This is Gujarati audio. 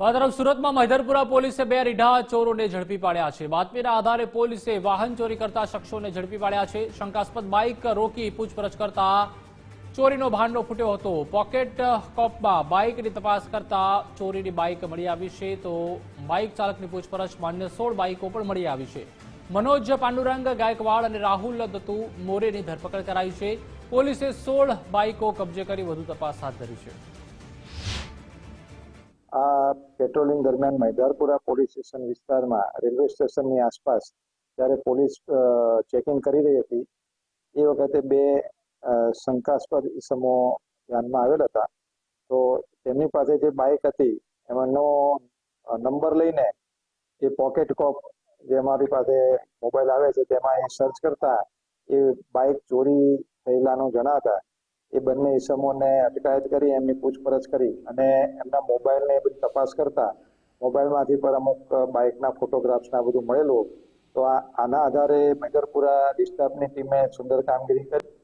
તો આ તરફ સુરતમાં મહેધરપુરા પોલીસે બે રીઢા ચોરોને ઝડપી પાડ્યા છે. બાતમીના આધારે પોલીસે વાહન ચોરી કરતા શખ્સોને ઝડપી પાડ્યા છે. શંકાસ્પદ બાઇક રોકી પૂછપરછ કરતા ચોરીનો ભાંડો ફૂટ્યો હતો. પોકેટ કોપમાં બાઇકની તપાસ કરતા ચોરીની બાઇક મળી આવી છે તો બાઇક ચાલકની પૂછપરછ માન્ય સોળ બાઇકો પણ મળી આવી છે. મનોજ પાંડુરંગ, ગાયકવાડ અને રાહુલ દત્તુ મોરેની ધરપકડ કરાઈ છે. પોલીસે સોળ બાઇકો કબજે કરી વધુ તપાસ હાથ ધરી છે. પેટ્રોલિંગ દરમિયાન મૈદારપુરા પોલીસ સ્ટેશન વિસ્તારમાં રેલવે સ્ટેશનની આસપાસ જ્યારે પોલીસ ચેકિંગ કરી રહી હતી, એ વખતે બે શંકાસ્પદ ઈસમો ધ્યાનમાં આવેલ હતા. તો તેમની પાસે જે બાઇક હતી, એમાંનો નંબર લઈને એ પોકેટ કોપ જે અમારી પાસે મોબાઈલ આવે છે, તેમાં એ સર્ચ કરતા એ બાઇક ચોરી થયેલાનું જણાતા એ બંને ઈસમોને અટકાયત કરી, એમની પૂછપરછ કરી અને એમના મોબાઈલને એ બધી તપાસ કરતા મોબાઈલમાંથી પર અમુક બાઇકના ફોટોગ્રાફ્સના બધું મળેલું. તો આના આધારે મેગરપુરા ડિસ્ટર્બની ટીમે સુંદર કામગીરી કરી.